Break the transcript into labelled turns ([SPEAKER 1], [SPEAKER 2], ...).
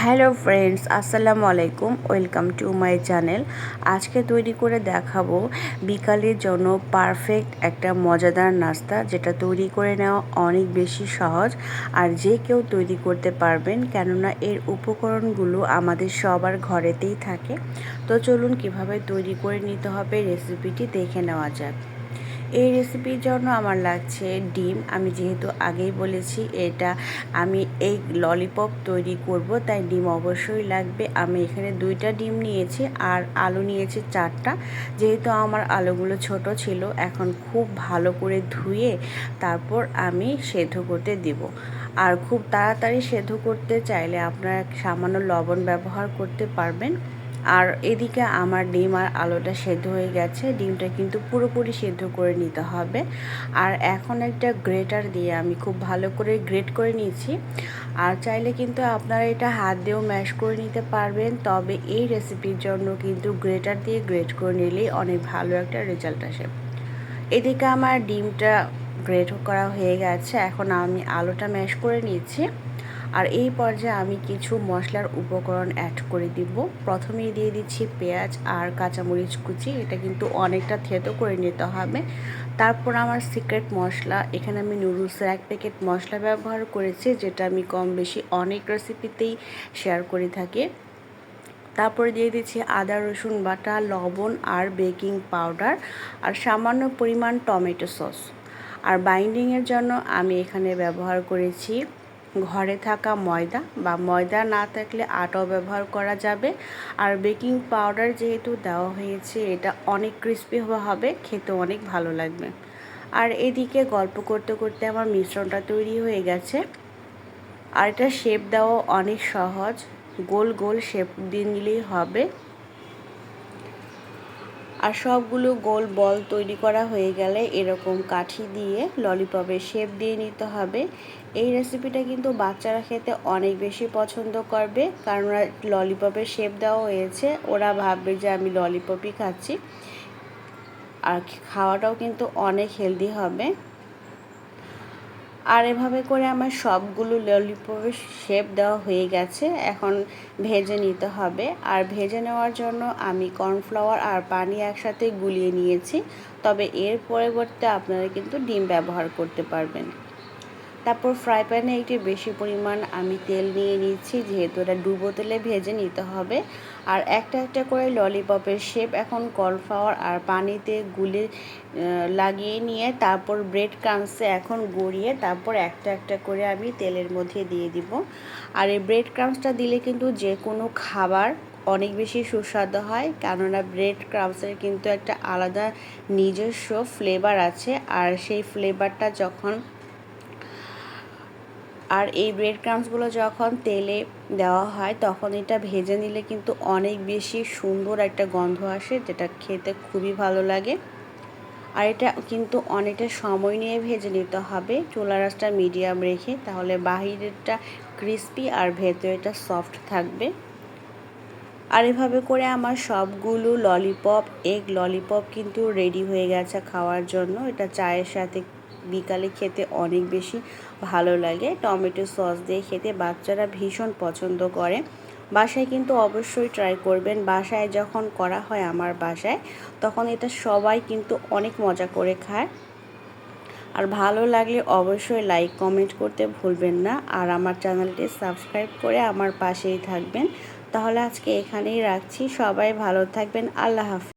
[SPEAKER 1] Hello friends, আসসালামু আলাইকুম, welcome to my channel. আজকে তৈরি করে দেখাবো বিকালের জন্য পারফেক্ট একটা মজাদার নাস্তা, যেটা তৈরি করে নেওয়া অনেক বেশি সহজ আর যে কেউ তৈরি করতে পারবেন, কেননা এর উপকরণগুলো আমাদের সবার ঘরেতেই থাকে। তো চলুন কীভাবে তৈরি করে নিতে হবে রেসিপিটি দেখে নেওয়া যাক। এই রেসিপির জন্য আমার লাগছে ডিম। আমি যেহেতু আগেই বলেছি, এটা আমি এই ললিপপ তৈরি করব, তাই ডিম অবশ্যই লাগবে। আমি এখানে দুইটা ডিম নিয়েছি আর আলু নিয়েছি চারটা। যেহেতু আমার আলুগুলো ছোট ছিল, এখন খুব ভালো করে ধুয়ে তারপর আমি সেদ্ধ করতে দিব। আর খুব তাড়াতাড়ি সেদ্ধ করতে চাইলে আপনারা সামান্য লবণ ব্যবহার করতে পারবেন। আর এদিকে আমার ডিম আর আলুটা সেদ্ধ হয়ে গেছে। ডিমটা কিন্তু পুরোপুরি সেদ্ধ করে নিতে হবে। আর এখন একটা গ্রেটার দিয়ে আমি খুব ভালো করে গ্রেট করে নিয়েছি। আর চাইলে কিন্তু আপনারা এটা হাত দিয়েও ম্যাশ করে নিতে পারবেন। তবে এই রেসিপির জন্য কিন্তু গ্রেটার দিয়ে গ্রেট করে নিলেই অনেক ভালো একটা রেজাল্ট আসে। এদিকে আমার ডিমটা গ্রেট করা হয়ে গেছে। এখন আমি আলুটা ম্যাশ করে নিয়েছি। আর এই পর্যায়ে আমি কিছু মশলার উপকরণ অ্যাড করে দিব। প্রথমেই দিয়ে দিচ্ছি পেঁয়াজ আর কাঁচামরিচ কুচি, এটা কিন্তু অনেকটা থেতো করে নিতে হবে। তারপর আমার সিক্রেট মশলা, এখানে আমি নুডলসের এক প্যাকেট মশলা ব্যবহার করেছি, যেটা আমি কম বেশি অনেক রেসিপিতেই শেয়ার করে থাকি। তারপরে দিয়ে দিচ্ছি আদা, রসুন বাটা, লবণ আর বেকিং পাউডার আর সামান্য পরিমাণ টমেটো সস। আর বাইন্ডিংয়ের জন্য আমি এখানে ব্যবহার করেছি ঘরে থাকা ময়দা বা ময়দা না থাকলে আটাও ব্যবহার করা যাবে। আর বেকিং পাউডার যেহেতু দেওয়া হয়েছে, এটা অনেক ক্রিস্পি হবে খেতে অনেক ভালো লাগবে। আর এদিকে গল্প করতে করতে আমার মিশ্রণটা তৈরি হয়ে গেছে। আর এটা শেপ দেওয়া অনেক সহজ। গোল গোল শেপ দিয়ে নিলেই হবে। আর সবগুলো গোল বল তৈরি করা হয়ে গেলে এরকম কাঠি দিয়ে ললিপপের শেপ দিয়ে নিতে হবে। এই রেসিপিটা কিন্তু বাচ্চারা খেতে অনেক বেশি পছন্দ করবে, কারণ ললিপপের শেপ দেওয়া হয়েছে। ওরা ভাববে যে আমি ললিপপই খাচ্ছি। আর খাওয়াটাও কিন্তু অনেক হেলদি হবে। আর এভাবে করে আমার সবগুলো ললিপপের শেপ দেওয়া হয়ে গেছে। এখন ভেজে নিতে হবে। আর ভেজে নেওয়ার জন্য আমি কর্নফ্লাওয়ার আর পানি একসাথে গুলিয়ে নিয়েছি। তবে এর পরিবর্তে আপনারা কিন্তু ডিম ব্যবহার করতে পারবেন। তারপর ফ্রাই প্যানে একটি বেশি পরিমাণ আমি তেল নিয়ে নিচ্ছি, যেহেতু এটা ডুবো তেলে ভেজে নিতে হবে। আর একটা একটা করে ললিপপের শেপ এখন কর্নফ্লাওয়ার আর পানিতে গুলে লাগিয়ে নিয়ে তারপর ব্রেড ক্রামসে এখন গড়িয়ে তারপর একটা একটা করে আমি তেলের মধ্যে দিয়ে দিব। আর এই ব্রেড ক্রামসটা দিলে কিন্তু যে কোনো খাবার অনেক বেশি সুস্বাদু হয়, কেননা ব্রেড ক্রামসের কিন্তু একটা আলাদা নিজস্ব ফ্লেভার আছে। আর সেই ফ্লেভারটা যখন আর এই ব্রেড ক্রামসগুলো যখন তেলে দেওয়া হয়, তখন এটা ভেজে নিলে কিন্তু অনেক বেশি সুন্দর একটা গন্ধ আসে, যেটা খেতে খুবই ভালো লাগে। আর এটা কিন্তু অনেকটা সময় নিয়ে ভেজে নিতে হবে। চুলা রাসটা মিডিয়াম রেখে, তাহলে বাহিরেরটা ক্রিস্পি আর ভেতরেটা সফট থাকবে। আর এভাবে করে আমার সবগুলো ললিপপ এগ ললিপপ কিন্তু রেডি হয়ে গেছে খাওয়ার জন্য। এটা চায়ের সাথে বিকালে খেতে অনেক বেশি ভালো লাগে। টমেটো সস দিয়ে খেতে বাচ্চারা ভীষণ পছন্দ করে। বাসায় কিন্তু অবশ্যই ট্রাই করবেন। বাসায় যখন করা হয় আমার বাসায়, তখন এটা সবাই কিন্তু অনেক মজা করে খায়। আর ভালো লাগলে অবশ্যই লাইক কমেন্ট করতে ভুলবেন না। আর আমার চ্যানেলটি সাবস্ক্রাইব করে আমার পাশেই থাকবেন। তাহলে আজকে এখানেই রাখছি। সবাই ভালো থাকবেন। আল্লাহ হাফিজ।